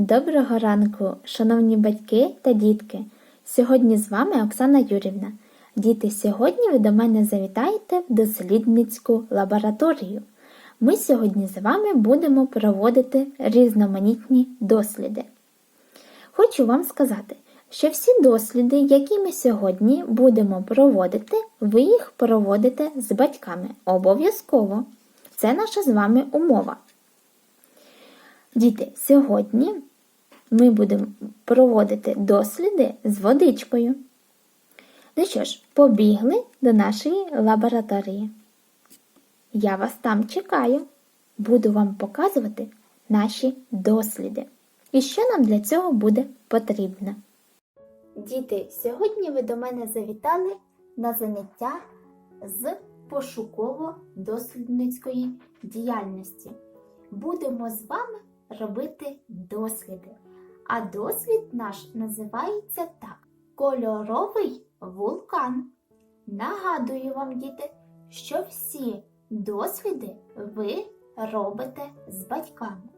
Доброго ранку, шановні батьки та дітки. Сьогодні з вами Оксана Юрівна. Діти, сьогодні ви до мене завітаєте в дослідницьку лабораторію. Ми сьогодні з вами будемо проводити різноманітні досліди. Хочу вам сказати, що всі досліди, які ми сьогодні будемо проводити, ви їх проводите з батьками. Обов'язково. Це наша з вами умова. Діти, сьогодні ми будемо проводити досліди з водичкою. Ну що ж, побігли до нашої лабораторії. Я вас там чекаю. Буду вам показувати наші досліди. І що нам для цього буде потрібно. Діти, сьогодні ви до мене завітали на заняття з пошуково-дослідницької діяльності. Будемо з вами робити досліди. А дослід наш називається так: Кольоровий вулкан. Нагадую вам, діти, що всі досліди ви робите з батьками.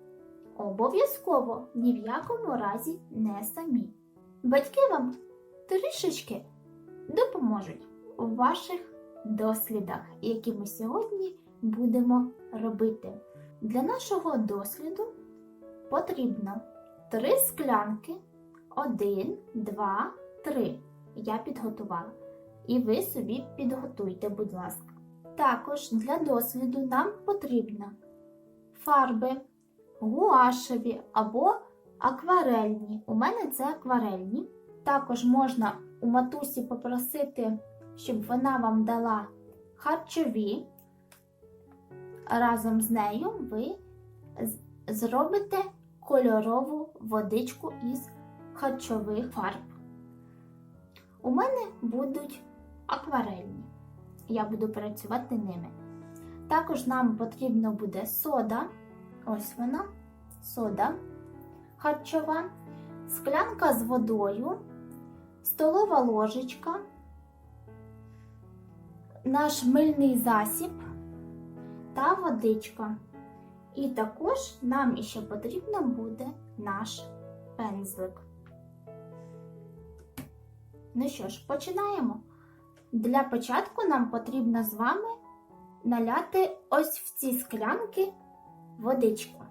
Обов'язково ні в якому разі не самі. Батьки вам трішечки допоможуть у ваших дослідах, які ми сьогодні будемо робити. Для нашого досліду потрібно три склянки. Один, два, три. Я підготувала. І ви собі підготуйте, будь ласка. Також для досліду нам потрібно фарби гуашеві або акварельні. У мене це акварельні. Також можна у матусі попросити, щоб вона вам дала харчові. Разом з нею ви зробите кольорову водичку із харчових фарб. У мене будуть акварельні. Я буду працювати ними. Також нам потрібно буде сода. Ось вона, сода харчова, склянка з водою, столова ложечка, наш мильний засіб та водичка. І також нам іще потрібно буде наш пензлик. Ну що ж, починаємо. Для початку нам потрібно з вами наляти ось в ці склянки водичку.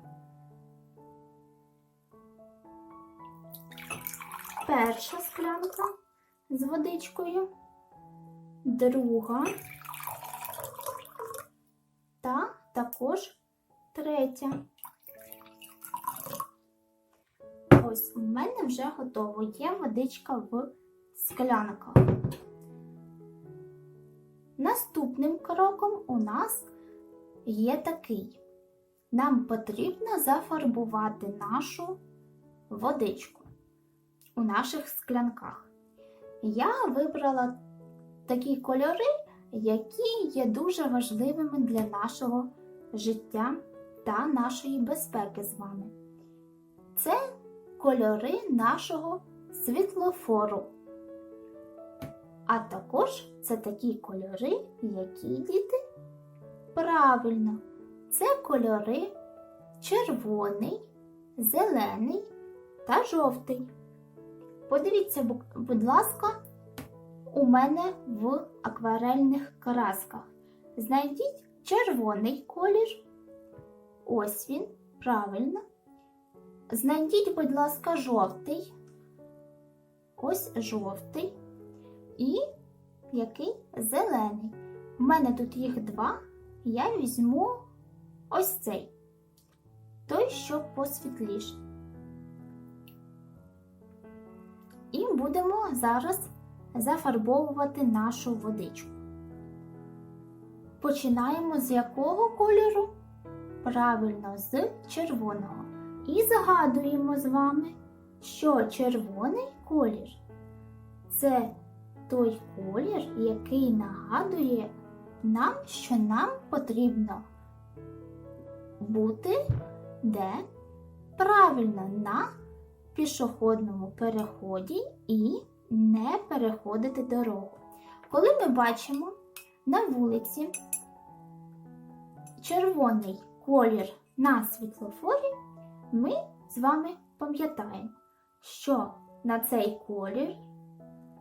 Перша склянка з водичкою, друга та також третя. Ось у мене вже готово. Є водичка в склянках. Наступним кроком у нас є такий. Нам потрібно зафарбувати нашу водичку у наших склянках. Я вибрала такі кольори, які є дуже важливими для нашого життя та нашої безпеки з вами. Це кольори нашого світлофору. А також це такі кольори, які діти правильно. Це кольори червоний, зелений та жовтий. Подивіться, будь ласка, у мене в акварельних красках. Знайдіть червоний колір. Ось він, правильно. Знайдіть, будь ласка, жовтий. Ось жовтий. І який зелений. У мене тут їх два. Я візьму ось цей. Той, що посвітліше. І будемо зараз зафарбовувати нашу водичку. Починаємо з якого кольору? Правильно, з червоного. І згадуємо з вами, що червоний колір це той колір, який нагадує нам, що нам потрібно бути де правильно на пішохідному переході і не переходити дорогу. Коли ми бачимо на вулиці червоний колір на світлофорі, ми з вами пам'ятаємо, що на цей колір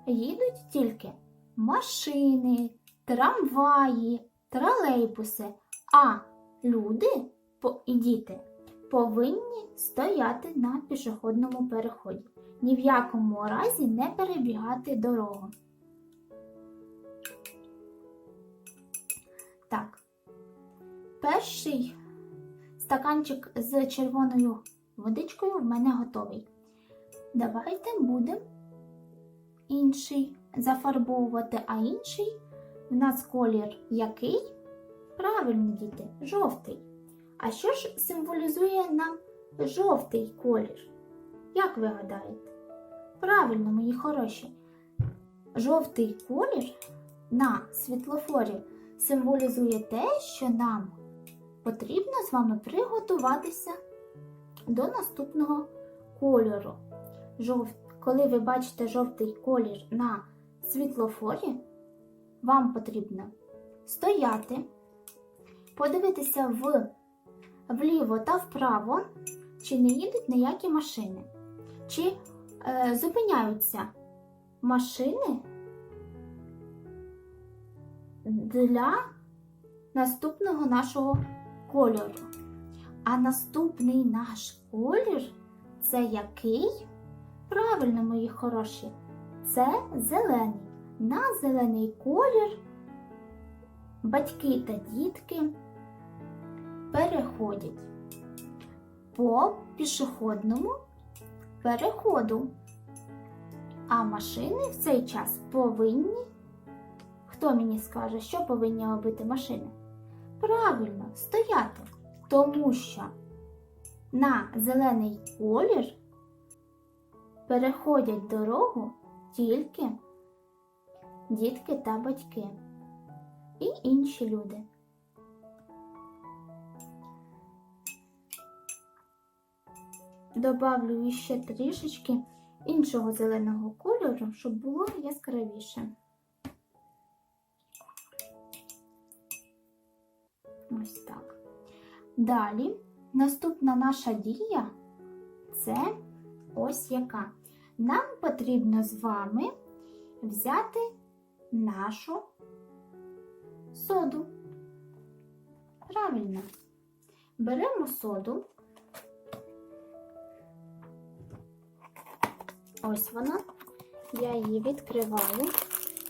їдуть тільки машини, трамваї, тролейбуси, а люди і діти повинні стояти на пішохідному переході. Ні в якому разі не перебігати дорогу. Так. Перший стаканчик з червоною водичкою в мене готовий. Давайте будемо інший зафарбовувати, а інший в нас колір який? Правильно, діти, жовтий. А що ж символізує нам жовтий колір? Як ви гадаєте? Правильно, мої хороші. Жовтий колір на світлофорі символізує те, що нам потрібно з вами приготуватися до наступного кольору. Жов... Коли ви бачите жовтий колір на світлофорі, вам потрібно стояти, подивитися в... вліво та вправо, чи не їдуть ніякі машини, чи е, зупиняються машини для наступного нашого кольору. А наступний наш колір це який? Правильно, мої хороші, це зелений. На зелений колір батьки та дітки переходять по пішохідному переходу. А машини в цей час повинні. Хто мені скаже, що повинні робити машини? Правильно, стояти. Тому що на зелений колір переходять дорогу тільки дітки та батьки і інші люди. Добавлю ще трішечки іншого зеленого кольору, щоб було яскравіше. Ось так. Далі, наступна наша дія це ось яка. Нам потрібно з вами взяти нашу соду. Правильно. Беремо соду. Ось вона. Я її відкриваю.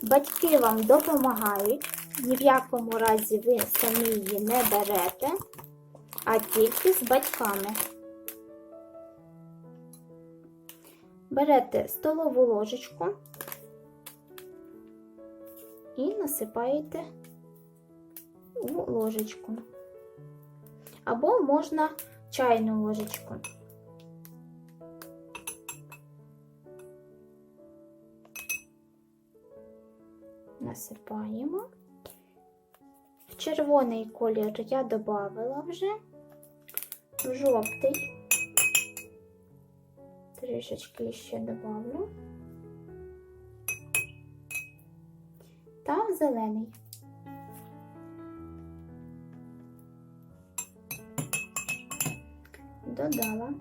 Батьки вам допомагають. Ні в якому разі ви самі її не берете, а тільки з батьками. Берете столову ложечку і насипаєте у ложечку. Або можна чайну ложечку. Насипаємо. Червоний колір я додавала вже, жовтий. Трішечки ще добавлю. Та зелений. Додала.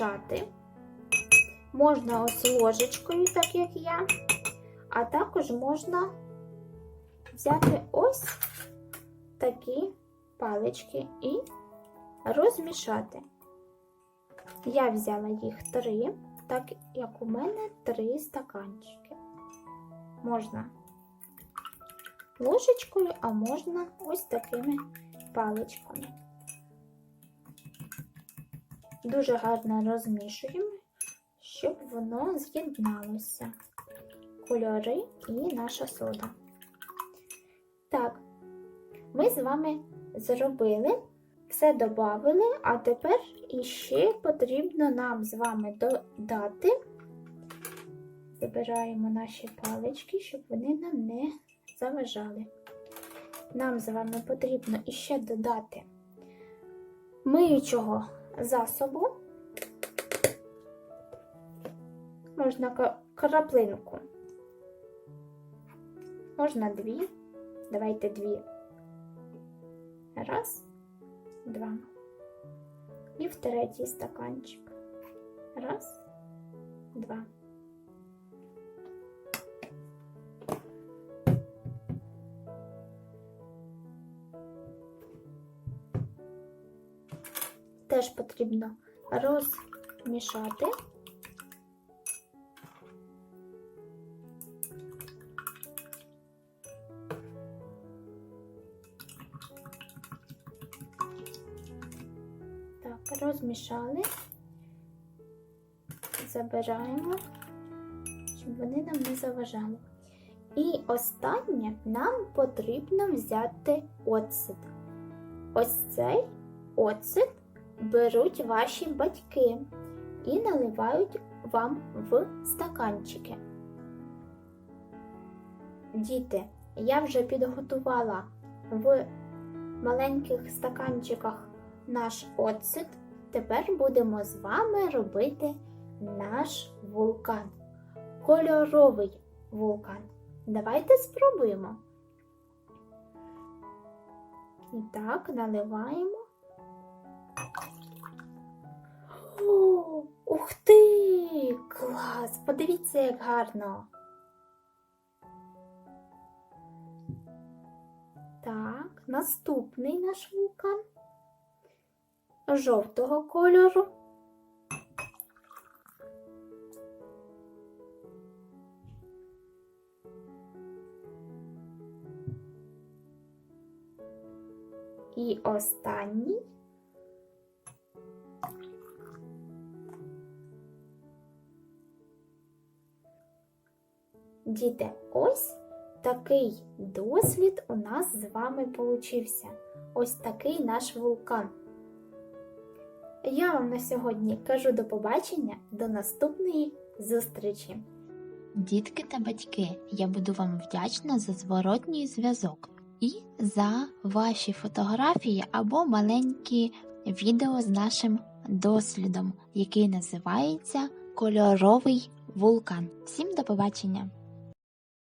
Розмішати. Можна ось ложечкою, так як я, а також можна взяти ось такі палички і розмішати. Я взяла їх три, так як у мене три стаканчики. Можна ложечкою, а можна ось такими паличками. Дуже гарно розмішуємо, щоб воно з'єдналося. Кольори і наша сода. Так, ми з вами зробили, все додали, а тепер іще потрібно нам з вами додати. Забираємо наші палички, щоб вони нам не заважали. Нам з вами потрібно іще додати миючого засобу. Можна краплинку. Можна дві. Давайте дві. Раз, два. І в третій стаканчик. Раз, два. Теж потрібно розмішати. Так, розмішали. Забираємо, щоб вони нам не заважали. І останнє нам потрібно взяти оцет. Ось цей оцет беруть ваші батьки і наливають вам в стаканчики. Діти, я вже підготувала в маленьких стаканчиках наш оцет. Тепер будемо з вами робити наш вулкан. Кольоровий вулкан. Давайте спробуємо. І так, наливаємо. Клас! Подивіться, як гарно. Так, наступний наш вулкан жовтого кольору. І останній Діти, ось такий дослід у нас з вами получився. Ось такий наш вулкан. Я вам на сьогодні кажу до побачення, до наступної зустрічі. Дітки та батьки, я буду вам вдячна за зворотній зв'язок і за ваші фотографії або маленькі відео з нашим дослідом, який називається Кольоровий вулкан. Всім до побачення!